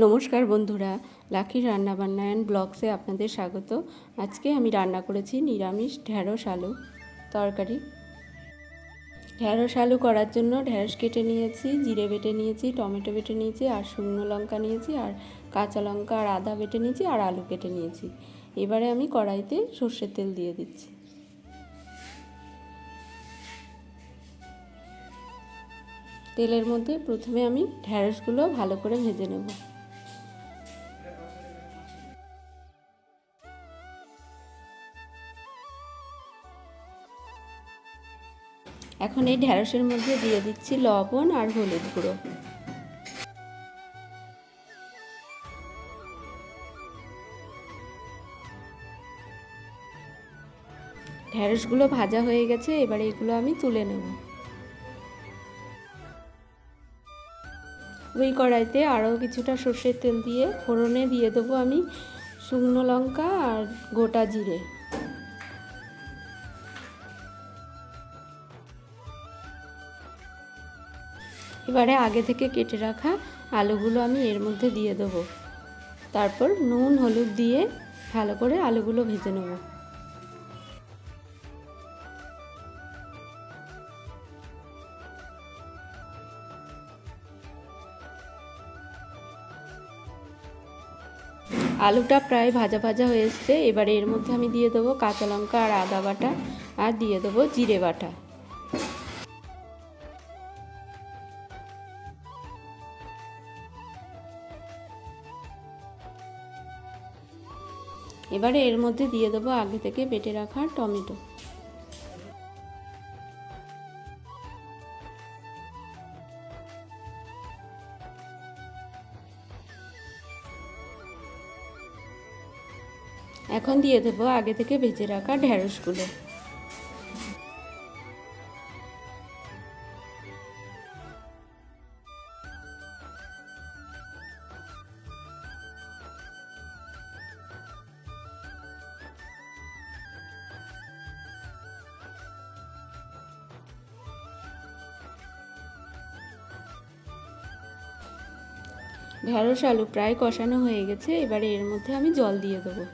নমস্কার বন্ধুরা লাকির রান্নাবান্না অ্যান্ড ব্লগসে আপনাদের স্বাগত। আজকে আমি রান্না করেছি নিরামিষ ঢ্যাঁড়স আলু তরকারি। ঢ্যাঁড়স আলু করার জন্য ঢ্যাঁড়স কেটে নিয়েছি, জিরে বেটে নিয়েছি, টমেটো বেটে নিয়েছি, আর শুকনো লঙ্কা নিয়েছি, আর কাঁচা লঙ্কা, আর আদা বেটে নিয়েছি, আর আলু কেটে নিয়েছি। এবারে আমি কড়াইতে সর্ষের তেল দিয়ে দিচ্ছি। তেলের মধ্যে প্রথমে আমি ঢ্যাঁড়সগুলো ভালো করে ভেজে নেব। এখন এই ঢ্যাঁড়সের মধ্যে দিয়ে দিচ্ছি লবণ আর হলুদ গুঁড়ো। ঢ্যাঁড়সগুলো ভাজা হয়ে গেছে, এবারে এগুলো আমি তুলে নেব। ওই কড়াইতে আরও কিছুটা সর্ষের তেল দিয়ে ফোড়নে দিয়ে দেবো আমি শুকনো লঙ্কা আর গোটা জিরে। এবারে আগে থেকে কেটে রাখা আলুগুলো আমি এর মধ্যে দিয়ে দেবো। তারপর নুন, হলুদ দিয়ে ভালো করে আলুগুলো ভেজে নেব। আলুটা প্রায় ভাজা ভাজা হয়ে এসছে। এবারে এর মধ্যে আমি দিয়ে দেবো কাঁচা লঙ্কা আর আদা বাটা আর দিয়ে দেবো জিরে বাটা। এবারে এর মধ্যে দিয়ে দেবো আগে থেকে বেটে রাখা টমেটো। এখন দিয়ে দেবো আগে থেকে ভেজে রাখা ঢ্যাঁড়সগুলো ঢ্যাঁড়স আলু প্রায় কষানো হয়ে গেছে এবারে এর মধ্যে আমি জল দিয়ে দেবো।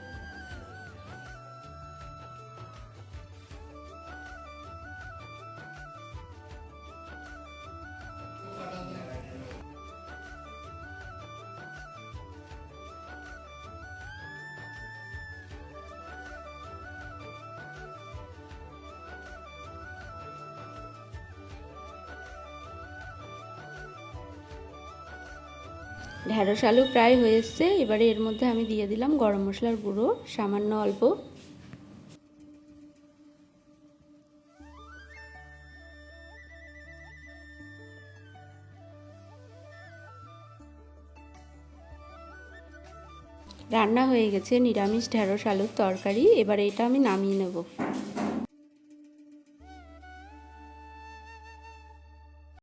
ঢ্যাঁড়স আলু প্রায় হয়ে এসছে, এবারে এর মধ্যে আমি দিয়ে দিলাম গরম মশলার গুঁড়ো, সামান্য অল্প। রান্না হয়ে গেছে নিরামিষ ঢ্যাঁড়স আলুর তরকারি, এবারে এটা আমি নামিয়ে নেব।